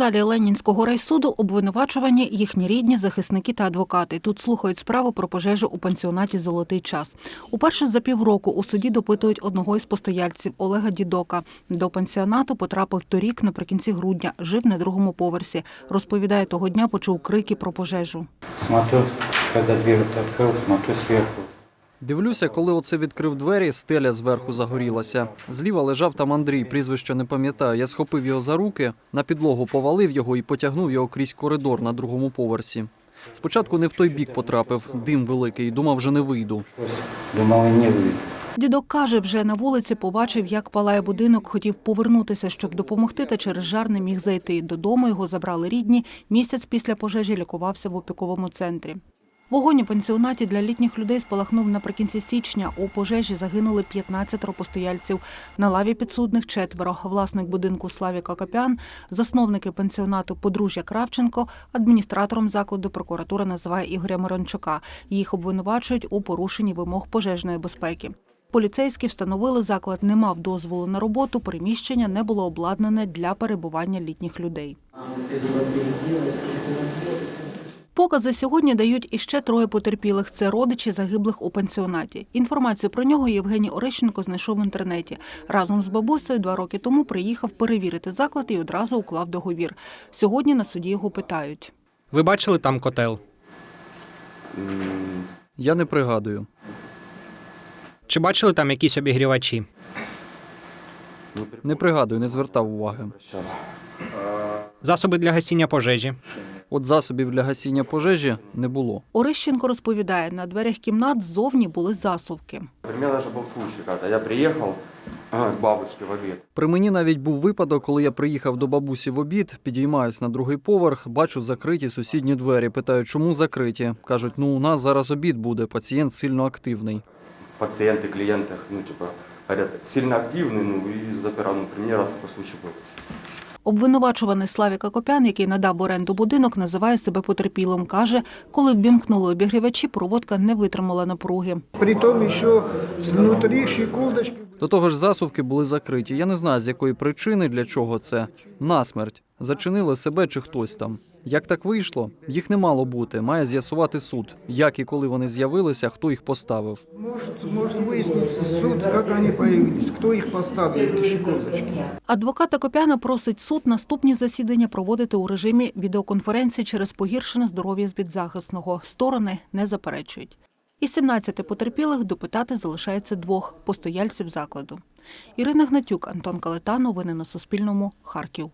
залі Ленінського райсуду обвинувачувані їхні рідні, захисники та адвокати. Тут слухають справу про пожежу у пансіонаті Золотий час. Уперше за півроку у суді допитують одного із постояльців Олега Дідока. До пансіонату потрапив торік наприкінці грудня. Жив на другому поверсі. Розповідає, того дня почув крики про пожежу. Смотрю, дверь вот открыл, смотрю сверху. Дивлюся, коли оце відкрив двері, стеля зверху загорілася. Зліва лежав там Андрій, прізвище не пам'ятаю. Я схопив його за руки, на підлогу повалив його і потягнув його крізь коридор на другому поверсі. Спочатку не в той бік потрапив, дим великий, думав, вже не вийду. Думал, и не выйду. Дідок каже, вже на вулиці побачив, як палає будинок, хотів повернутися, щоб допомогти, та через жар не міг зайти. Додому його забрали рідні. Місяць після пожежі лікувався в опіковому центрі. Вогонь у пансіонаті для літніх людей спалахнув наприкінці січня. У пожежі загинули 15 постояльців. На лаві підсудних четверо. Власник будинку Славік Акопян, засновники пансіонату подружжя Кравченко, адміністратором закладу прокуратура називає Ігоря Мирончука. Їх обвинувачують у порушенні вимог пожежної безпеки. Поліцейські встановили, заклад не мав дозволу на роботу, приміщення не було обладнане для перебування літніх людей. Покази сьогодні дають іще троє потерпілих. Це родичі загиблих у пансіонаті. Інформацію про нього Євгеній Орещенко знайшов в інтернеті. Разом з бабусею два роки тому приїхав перевірити заклад і одразу уклав договір. Сьогодні на суді його питають. Ви бачили там котел? Я не пригадую. Чи бачили там якісь обігрівачі? Не пригадую, не звертав уваги. Засоби для гасіння пожежі? От засобів для гасіння пожежі не було. Орищенко розповідає, на дверях кімнат ззовні були засувки. У меня даже был случай, когда я приехал а, к бабушке в обед. При мені навіть був випадок, коли я приїхав до бабусі в обід, підіймаюсь на другий поверх, бачу закриті сусідні двері. Питаю, чому закриті? Кажуть, ну у нас зараз обід буде, пацієнт сильно активний. Пациенты, клиенты, ну, типа, говорят, сильно активный, ну, и запирал. Ну, при мне раз такой случай был. Обвинувачуваний Славік Акопян, який надав в оренду будинок, називає себе потерпілим. Каже, коли вбімкнули обігрівачі, проводка не витримала напруги. При тому, що внутри щеколдочки. До того ж, засувки були закриті. Я не знаю, з якої причини, для чого це. Насмерть. Зачинили себе чи хтось там. Як так вийшло? Їх не мало бути. Має з'ясувати суд. Як і коли вони з'явилися, хто їх поставив. Может, может выясниться суд, как они появились, кто их поставил, эти щеколдочки. Адвокат Акопяна просить суд наступні засідання проводити у режимі відеоконференції через погіршене здоров'я з підзахисного. Сторони не заперечують. Із 17 потерпілих допитати залишається двох постояльців закладу. Ірина Гнатюк, Антон Калета. Новини на Суспільному. Харків.